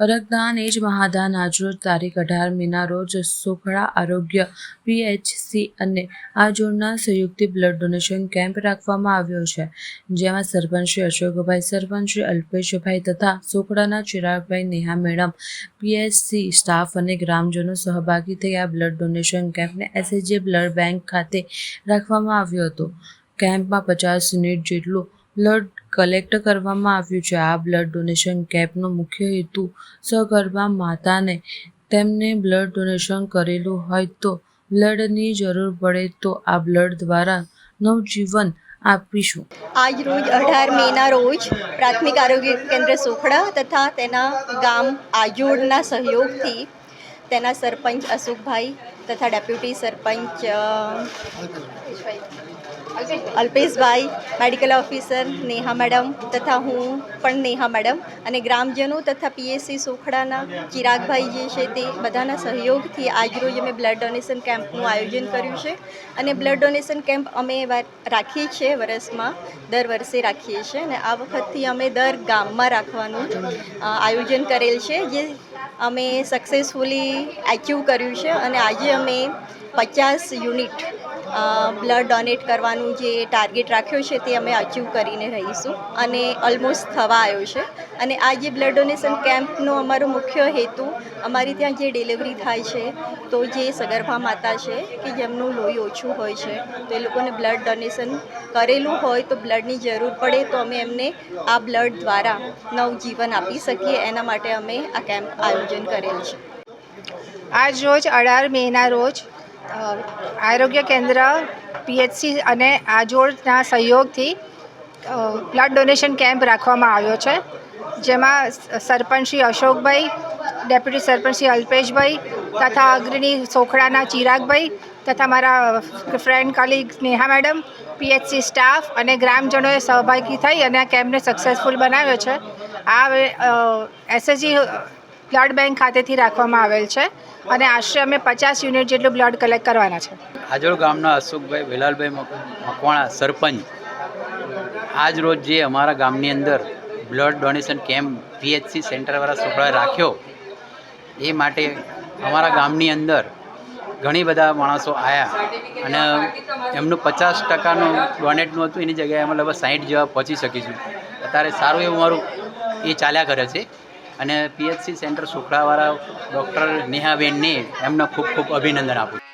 રક્તદાન એ જ મહાદાન. આજરોજ તારીખ અઢાર મેના રોજ સુખડા આરોગ્ય પીએચસી અને આજોડના સંયુક્ત બ્લડ ડોનેશન કેમ્પ રાખવામાં આવ્યો છે. જેમાં સરપંચ શ્રી અશોકભાઈ સરપંચ શ્રી અલ્પેશભાઈ તથા સુખડાના Chiragbhai Neha madam PHC staff અને ગ્રામજનો સહભાગી થઈ આ બ્લડ ડોનેશન કેમ્પને એસએચજી બ્લડ બેંક ખાતે રાખવામાં આવ્યો હતો. કેમ્પમાં પચાસ યુનિટ જેટલું બ્લડ કલેક્ટ કરવામાં આવ્યું છે. આ બ્લડ ડોનેશન કેમ્પનો મુખ્ય હેતુ સગર્ભા માતાને તેમને બ્લડ ડોનેશન કરેલું હોય તો બ્લડની જરૂર પડે તો આ બ્લડ દ્વારા નવજીવન આપીશું. આજ રોજ અઢાર મેના રોજ પ્રાથમિક આરોગ્ય કેન્દ્ર સોખડા તથા તેના ગામ આજોડના સહયોગથી તેના સરપંચ અશોકભાઈ તથા deputy sarpanch Alpeshbhai medical officer Neha madam તથા હું પણ નેહા મેડમ અને ગ્રામજનો તથા પીએસસી સોખડાના ચિરાગભાઈ જે છે તે બધાના સહયોગથી આજરોજ અમે બ્લડ ડોનેશન કેમ્પનું આયોજન કર્યું છે. અને બ્લડ ડોનેશન કેમ્પ અમે રાખીએ છીએ વર્ષમાં દર વર્ષે રાખીએ છીએ અને આ વખતથી અમે દર ગામમાં રાખવાનું આયોજન કરેલ છે. જે અમે સક્સેસફુલી એચીવ કર્યું છે અને આજે અમે પચાસ યુનિટ બ્લડ ડોનેટ કરવાનું જે ટાર્ગેટ રાખ્યો છે તે અમે અચીવ કરીને રહીશું અને ઓલમોસ્ટ થવા આવ્યો છે. અને આ જે બ્લડ ડોનેશન કેમ્પનો અમારો મુખ્ય હેતુ અમારી ત્યાં જે ડિલિવરી થાય છે, તો જે સગર્ભા માતા છે કે જેમનું લોહી ઓછું હોય છે, તો એ લોકોને બ્લડ ડોનેશન કરેલું હોય તો બ્લડની જરૂર પડે તો અમે એમને આ બ્લડ દ્વારા નવજીવન આપી શકીએ. એના માટે અમે આ કેમ્પ આયોજન કરેલ છે. આજ રોજ અઢાર મેના રોજ આરોગ્ય કેન્દ્ર, પીએચસી અને આજોડના સહયોગથી બ્લડ ડોનેશન કેમ્પ રાખવામાં આવ્યો છે. જેમાં સરપંચ શ્રી અશોકભાઈ, ડેપ્યુટી સરપંચ શ્રી અલ્પેશભાઈ તથા અગ્રણી સોખડાના ચિરાગભાઈ તથા મારા friend colleague Sneha madam, PHC staff અને ગ્રામજનોએ સહભાગી થઈ અને આ કેમ્પને સક્સેસફુલ બનાવ્યો છે. આ એસએસજી બ્લડ બેંક ખાતેથી રાખવામાં આવેલ છે અને આશરે અમે પચાસ યુનિટ જેટલું બ્લડ કલેક્ટ કરવાના છે. આજોડ ગામના અશોકભાઈ, વેલાલભાઈ મકવાણા સરપંચ આજ રોજ જે અમારા ગામની અંદર બ્લડ ડોનેશન કેમ્પ પીએચસી સેન્ટરવાળા છોકરાએ રાખ્યો, એ માટે અમારા ગામની અંદર ઘણી બધા માણસો આવ્યા અને એમનું પચાસ ટકાનું ડોનેટનું હતું, એની જગ્યાએ અમે લગભગ સાહીઠ જેવા પહોંચી શકીશું. અત્યારે સારું એવું મારું એ ચાલ્યા કરે છે. અને પીએચસી સેન્ટર સુખડાવાળા ડૉક્ટર નેહાબેનને એમને ખૂબ ખૂબ અભિનંદન આપું